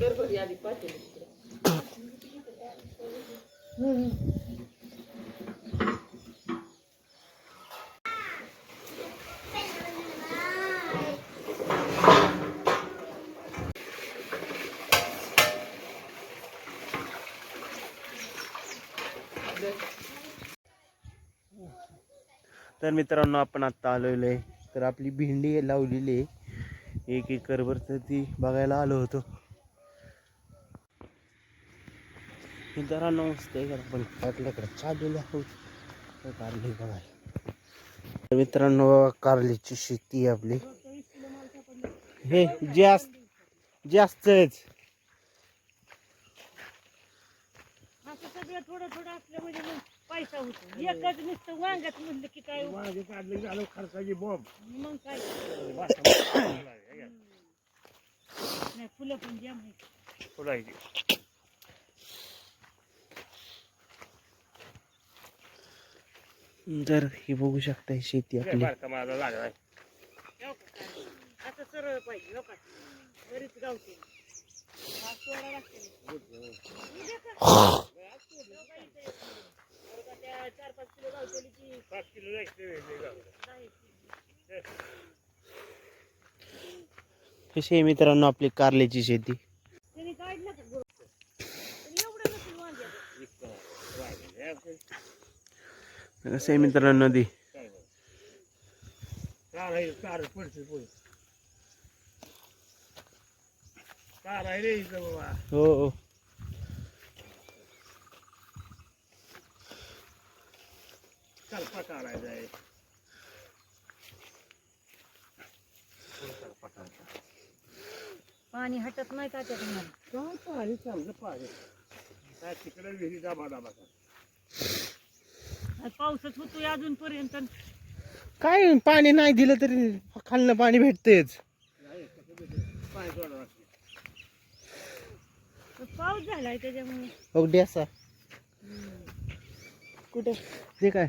गडबडी आली पाहते तर मित्रांनो आपण आत्ता आलेलो आहे तर आपली भेंडी लावलेली आहे. एक एकरभर तर ती बघायला आलो होतो. मित्रांनो नमस्ते का आपण आपल्याकडे चाललेलो आहोत कारली बघायला मित्रांनो बघा कारलीची शेती आहे आपली. हे जास्त जास्तच असं थोडं थोडं पैसा होतो एकच नुसतं वांग्यात म्हणलं की काय माझे काढले झालं खर्चाची बॉम्ब मग काय? नाही फुलं पण जाम आहे फुलायची तर हे बघू शकता ही शेती आपली. बारका माझा लागलाय का काय? असं सरळ पाहिजे हो का? बरीच गावते सोडा लागते. उद्या का? चार पाच किलो गावतेली की पाच किलो कशी आहे मित्रांनो आपली कारल्याची शेती? कसं आहे मित्रांनो नदी? कार रे हो. कल्पा काढायचा आहे पाणी हटत नाही का त्यात मला काय पाणी चांगलं पाणी काय तिकडे विहिरी दाबा दाबा पाऊसच होतोय अजूनपर्यंत. काय पाणी नाही दिलं तरी खालनं पाणी भेटतेच. नाही कसं भेटेल? पाणी सोडावं लागतं पाऊस झालाय त्याच्यामुळे. हो डेसा कुठे? ते काय?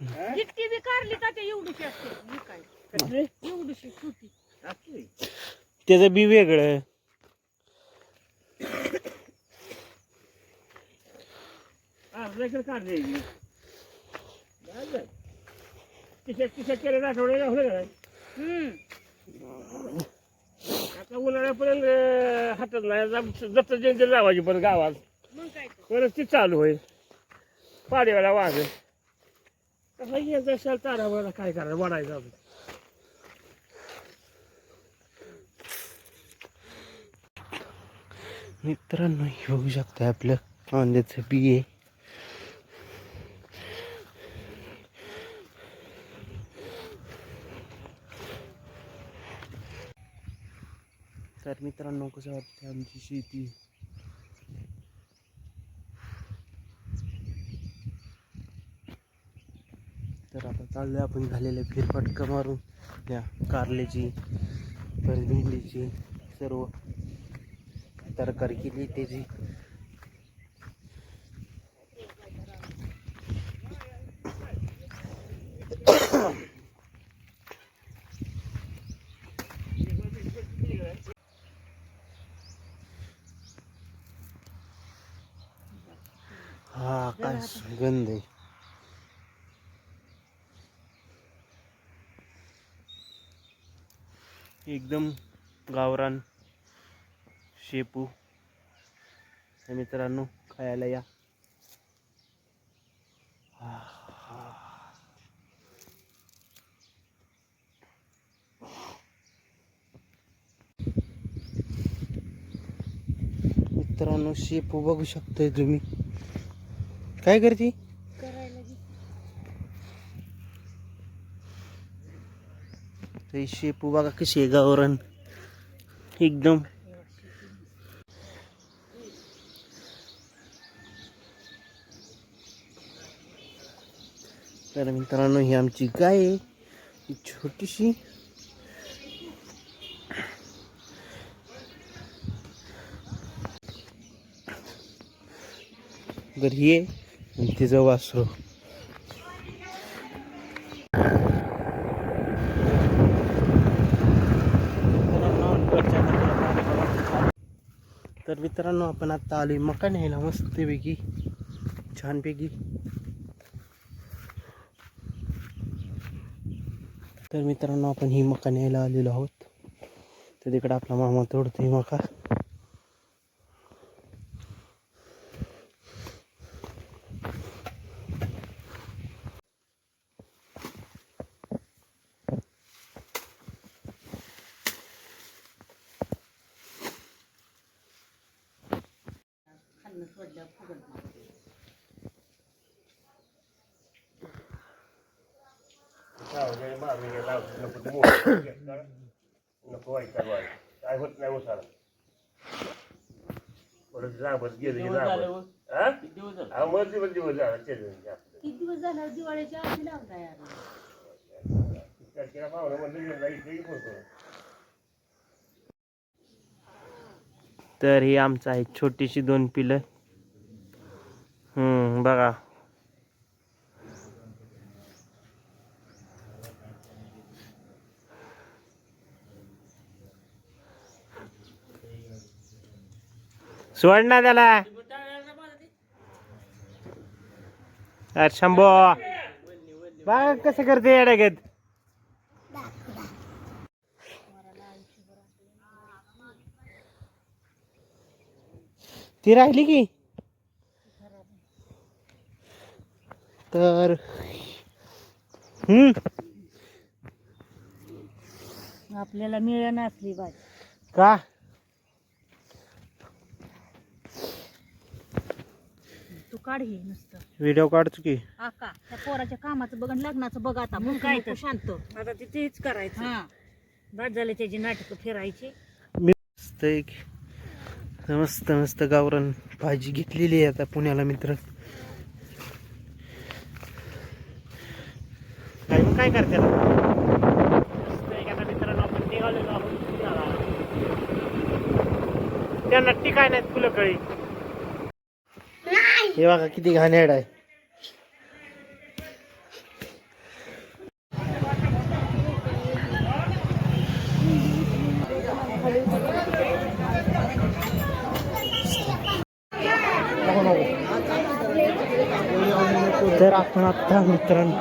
जिट्टी बी कारली का ते एवढीशी असते. ही एवढीशी छोटी. त्याचं बी वेगळं आपल्याकडे होते काय हम्म. आता उन्हाळ्यापर्यंत हातात नाही दत्त जयंती लावायची परत गावात. मग काय तर. परत ती चालू होईल. पाडीवाला वाघ कसं येत असेल तारावर काय करायचं? वाढायचं आपण मित्रांनो हे बघू शकता आपलं कांद्याचं बी आहे. तर मित्रांनो कसं वाटतं आमची शेती? चाललो आपण झालेलं फिरफटका मारून. या कारल्याची परत भेंडीची सर्व तरकारी केली त्याची. हा काय सुगंध आहे. एकदम गावरान शेपू. मित्रांनो खायला या. मित्रांनो शेपू बघू शकताय तुम्ही. काय करते करायला बी. तर ही शेपू बघा कशी आहे गावरण एकदम तर मित्रांनो ही आमची गाय आहे ही छोटीशी तर ही आहे आणि तिचं वासरू आपण आता आले मका न्यायला मस्तपैकी. छानपैकी. तर मित्रांनो आपण ही मका न्यायला आलेलो आहोत. तर तिकडे आपला मामा तोडतो ही मका खाल्लं सोडलं फुगत नाही. नको वाईट काय होत नाही उसाला गेलं की हा? हा दिवस झाला ते किती दिवस झाला? दिवाळीच्या आधी यार पाहुणं म्हणलं होतो तर ही आमचं आहे छोटीशी दोन पिलं. हम्म बघा. सोड ना त्याला. अरे शंभो. बघा कसं करते अडगत ती राहिली की? तर. हम्म. आपल्याला मिळेल असली बाय का? तू काढ हे नुसतं. व्हिडिओ काढतो की. आका त्या पोराच्या कामाचं बघ आणि लग्नाचं बघ आता. मग काय तर. शांत. आता तिथेच करायचं. हा. बाद झाले त्याची नाटकं फिरायची. मी मस्त एक मस्त मस्त गावरान भाजी घेतलेली आहे आता पुण्याला मित्र. काय मग काय करते मित्रांनो? आपण निघालेलो आहोत पुण्याला. त्यांना टिकाय नाहीत फुलं कळी. हे बघा किती घाणेड आहे. तर आपण आता मित्रांनो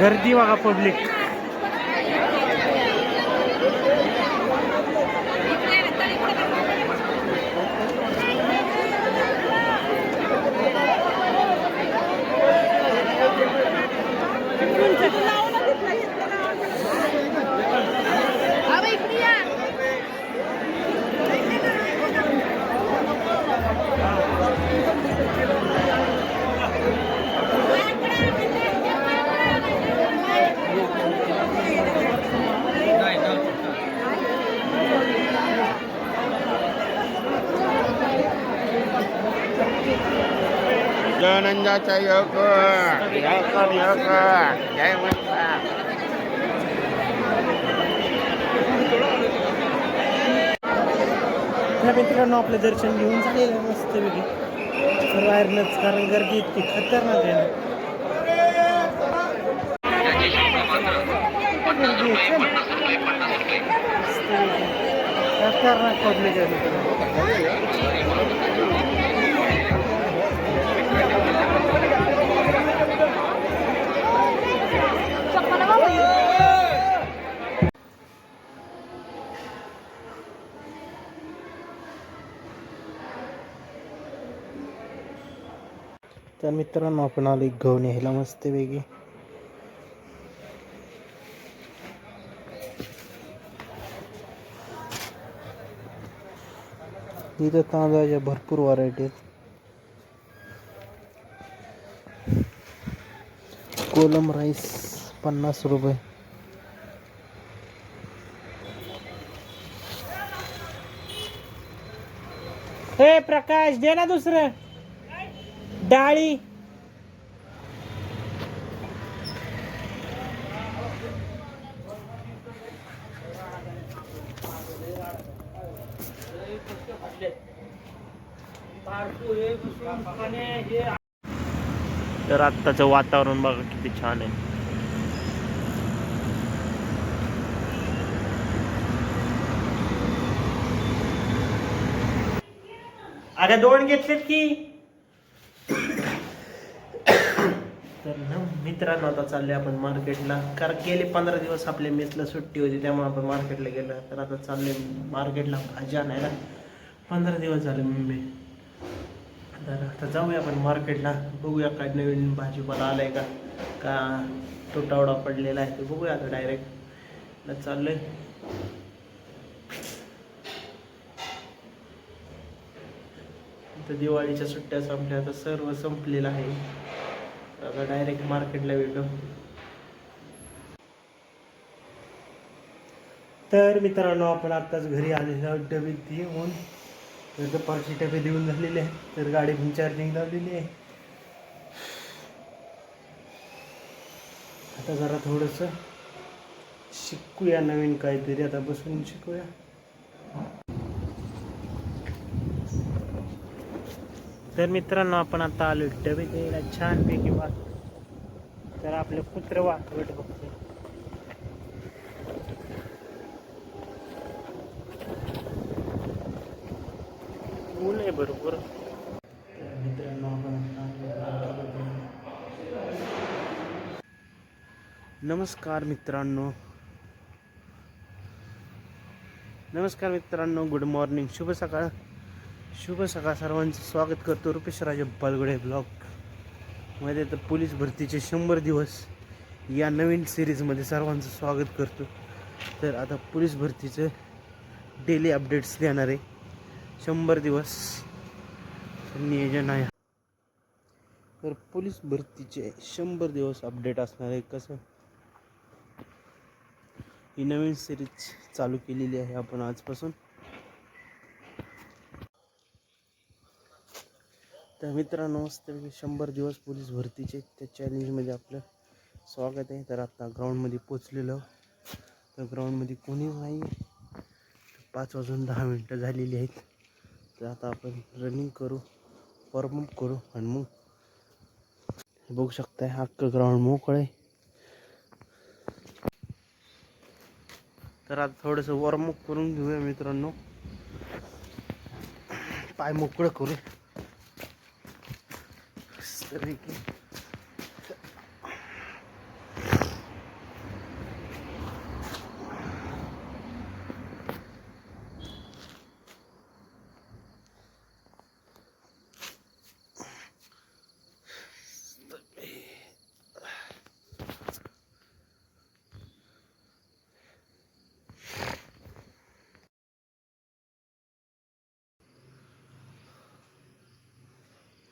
गर्दी बघा पब्लिक जयानंदाचा योग योग योग जय म्हणता मित्रांनो आपलं दर्शन घेऊन झालेलं आहे मस्तपैकी. तर कारण गर्दी इतकी खतरनाक आहे ना. गर्दी खतरनाक पब्लिक आहे तर मित्रांनो, आपण आलो एक गहू न्यायला मस्तपैकी इथं तांदळाच्या भरपूर व्हरायटी आहेत. कोलम राईस पन्नास रुपये. प्रकाश, दे ना दुसरं. डाळी. तर आत्ताचं वातावरण बघा किती छान आहे. अगं दोन घेतलेत की. तर ना मित्रांनो आता चालले आपण मार्केटला कारण गेले पंधरा दिवस आपल्या मेसला सुट्टी होती त्यामुळे आपण मार्केटला गेलो. तर आता चालले मार्केटला भाजी आणायला. पंधरा दिवस झाले मुंबई. तर आता जाऊया आपण मार्केटला बघूया काय नवीन भाजीपाला आहे का का तुटावडा पडलेला आहे ते बघूया आता डायरेक्ट चाललोय. तर दिवाळीच्या सुट्ट्या संपल्या आता सर्व संपलेलं आहे. आता डायरेक्ट मार्केटला भेटू. तर मित्रांनो आपण आत्ताच घरी आलेलो आहोत डबे देऊन तर दुपारची डबे देऊन झालेले आहेत. तर गाडी पण चार्जिंग लावलेली आहे. आता जरा थोडंसं शिकूया नवीन काहीतरी. आता बसून शिकूया. तर मित्रांनो आपण आता आलो डबे द्यायला छानपैकी वाट तर आपलं कुत्र वाट बघतो ऊन आहे बरोबर. मित्रांनो आपण नमस्कार मित्रांनो. नमस्कार मित्रांनो गुड मॉर्निंग. शुभ सकाळ. शुभ सकाळ सर्वांचं. स्वागत करतो रुपेश राजे बालगुडे ब्लॉगमध्ये. तर पोलीस भरतीचे शंभर दिवस या नवीन सिरीजमध्ये सर्वांचं स्वागत करतो. तर आता पोलीस भरतीचं डेली अपडेट्स देणार आहे. शंभर दिवस नियोजन आहे. तर पोलीस भरतीचे शंभर दिवस अपडेट असणार आहे. कसं? ही नवीन सिरीज चालू केलेली आहे आपण आजपासून. तर मित्रांनो मस्तपैकी शंभर दिवस पोलीस भरतीचे त्या चॅलेंजमध्ये आपलं स्वागत आहे. तर आता ग्राउंडमध्ये पोचलेलो तर ग्राउंडमध्ये कोणीच नाही. पाच वाजून दहा मिनटं झालेली आहेत. तर आता आपण रनिंग करू वॉर्मअप करू आणि मग हे बघू शकताय अख्खं ग्राउंड मोकळ आहे. तर आता थोडंसं वॉर्मअप करून घेऊया मित्रांनो. पाय मोकळं करू मस्तपैकी.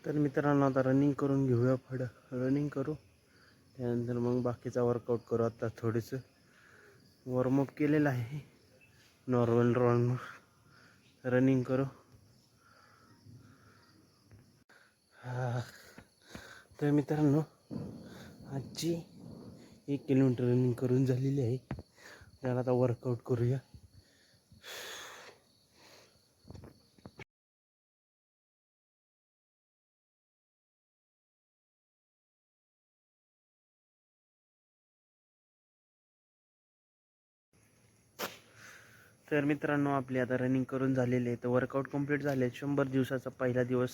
तर मित्रांनो आता रनिंग करून घेऊया फड रनिंग करू. त्यानंतर मग बाकीचा वर्कआउट करू. आता थोडंसं वॉर्मअप केलेलं आहे. नॉर्मल राऊंड रनिंग करू. तर मित्रांनो आजची एक किलोमीटर रनिंग करून झालेली आहे. त्याला आता वर्कआउट करूया. तर मित्रांनो आपली आता रनिंग करून झालेली आहे. तर वर्कआउट कंप्लीट झाले शंभर दिवसाचा पहिला दिवस.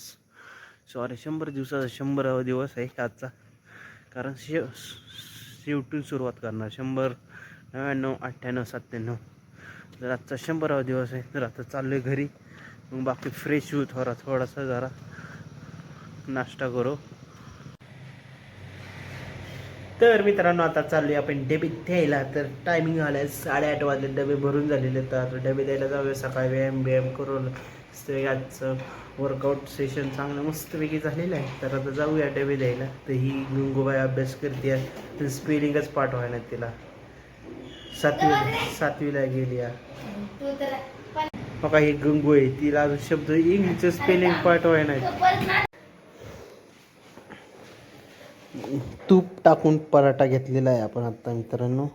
सॉरी शंभर दिवसाचा शंभरावा दिवस आहे आजचा. कारण शेव शेवटून सुरुवात करणार. शंभर नव्याण्णव अठ्ठ्याण्णव सत्त्याण्णव. तर आजचा शंभरावा दिवस आहे. तर आता चाललो आहे घरी. मग बाकी फ्रेश होऊ थोडा थोडासा जरा नाश्ता करू. तर मित्रांनो आता चाललोय आपण डबे द्यायला तर टायमिंग आलाय साडेआठ वाजले. डबे भरून झालेले तर आता डबे द्यायला जाऊया. सकाळी व्यायाम व्यायाम करून मस्त आजचं वर्कआउट सेशन चांगलं मस्तपैकी झालेलं आहे. तर आता जाऊया डबे द्यायला. तर ही गंगूबाई अभ्यास करते तर स्पेलिंगच पाठवायला तिला. सातवी सातवीला गेली बघा ही गंगू आहे. तिला अजून शब्द इंग्लिशचं स्पेलिंग पाठवाय नाही. तूप टाकून पराठा घेतलेला आहे आपण आता मित्रांनो.